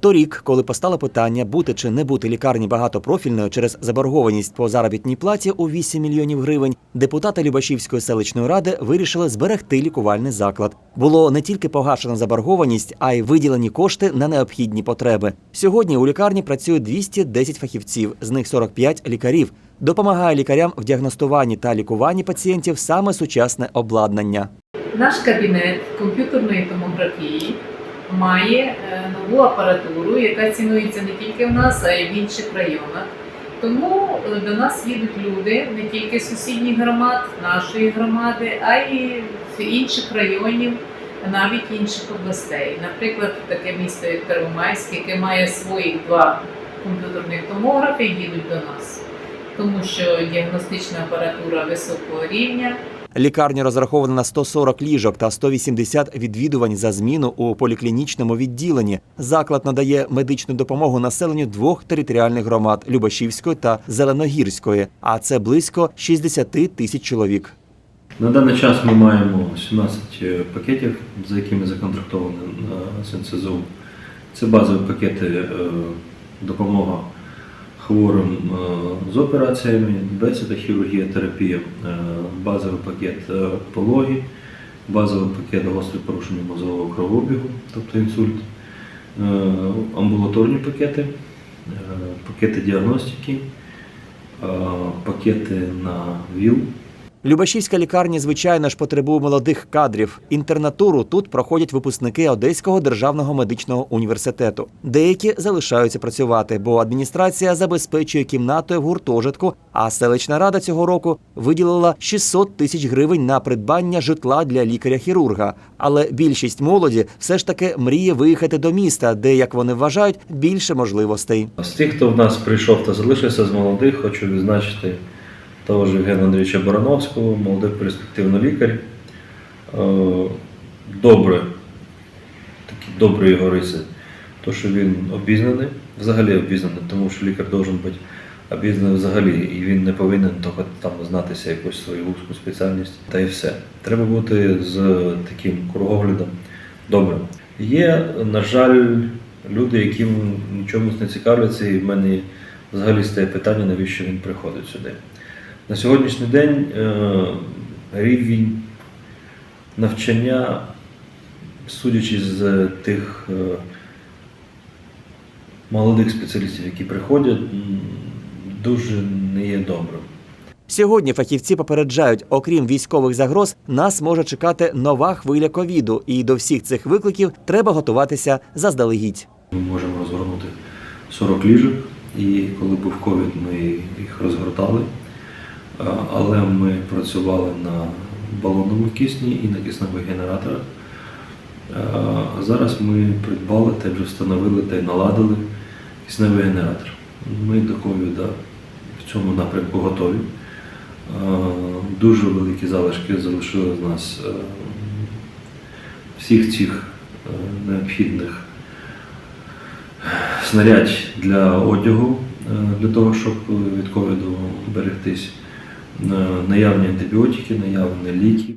Торік, коли постало питання бути чи не бути лікарні багатопрофільною через заборгованість по заробітній платі у 8 мільйонів гривень, депутати Любашівської селищної ради вирішили зберегти лікувальний заклад. Було не тільки погашена заборгованість, а й виділені кошти на необхідні потреби. Сьогодні у лікарні працює 210 фахівців, з них 45 лікарів. Допомагає лікарям в діагностуванні та лікуванні пацієнтів саме сучасне обладнання. Наш кабінет комп'ютерної томографії має е, нову апаратуру, яка цінується не тільки в нас, а й в інших районах. Тому е, до нас їдуть люди не тільки з сусідніх громад, нашої громади, а й з інших районів, навіть інших областей. Наприклад, таке місто як Первомайськ, яке має своїх два комп'ютерних томографи, їдуть до нас, тому що діагностична апаратура високого рівня. Лікарня розрахована на 140 ліжок та 180 відвідувань за зміну у поліклінічному відділенні. Заклад надає медичну допомогу населенню двох територіальних громад Любашівської та Зеленогірської, а це близько 60 тисяч чоловік. На даний час ми маємо 17 пакетів, за якими законтрактовані на СНСЗУ. Це базові пакети е, допомога хворим е, з операціями, бесіда, хірургія, терапія, е, базовий пакет пологи, базовий пакет гострих порушення мозового кровообігу, тобто інсульт, е, амбулаторні пакети, пакети діагностики, пакети на ВІЛ. Любашівська лікарня, звичайно ж, потребує молодих кадрів. Інтернатуру тут проходять випускники Одеського державного медичного університету. Деякі залишаються працювати, бо адміністрація забезпечує кімнатою в гуртожитку. А селищна рада цього року виділила 600 тисяч гривень на придбання житла для лікаря-хірурга. Але більшість молоді все ж таки мріє виїхати до міста, де, як вони вважають, більше можливостей. З тих, хто в нас прийшов та залишився з молодих, хочу відзначити того ж Євгена Андрійовича Барановського, молодий перспективний лікар. Е, Добре, такі добрі його риси, то що він обізнаний, взагалі обізнаний, тому що лікар має бути обізнаний взагалі, і він не повинен тільки там знатися якусь свою вузьку спеціальність, та й все. Треба бути з таким кругоглядом добрим. Є, на жаль, люди, які нічомусь не цікавляться, і в мене взагалі стає питання, навіщо він приходить сюди. На сьогоднішній день е, рівень навчання, судячи з тих е, молодих спеціалістів, які приходять, дуже не є добрим. Сьогодні фахівці попереджають, окрім військових загроз, нас може чекати нова хвиля ковіду, і до всіх цих викликів треба готуватися заздалегідь. Ми можемо розгорнути 40 ліжок, і коли був ковід, ми їх розгортали. Е, Але ми працювали на балонному кисні і на кисневих генераторах. Е, зараз ми придбали та вже встановили та й наладили кисневий генератор. Ми до ковіда в цьому напрямку готові. Е, Дуже великі залишки залишили з нас е, всіх цих е, необхідних снарядь для одягу, е, для того, щоб від ковіду берегтись, Е, наявні антибіотики, наявні ліки.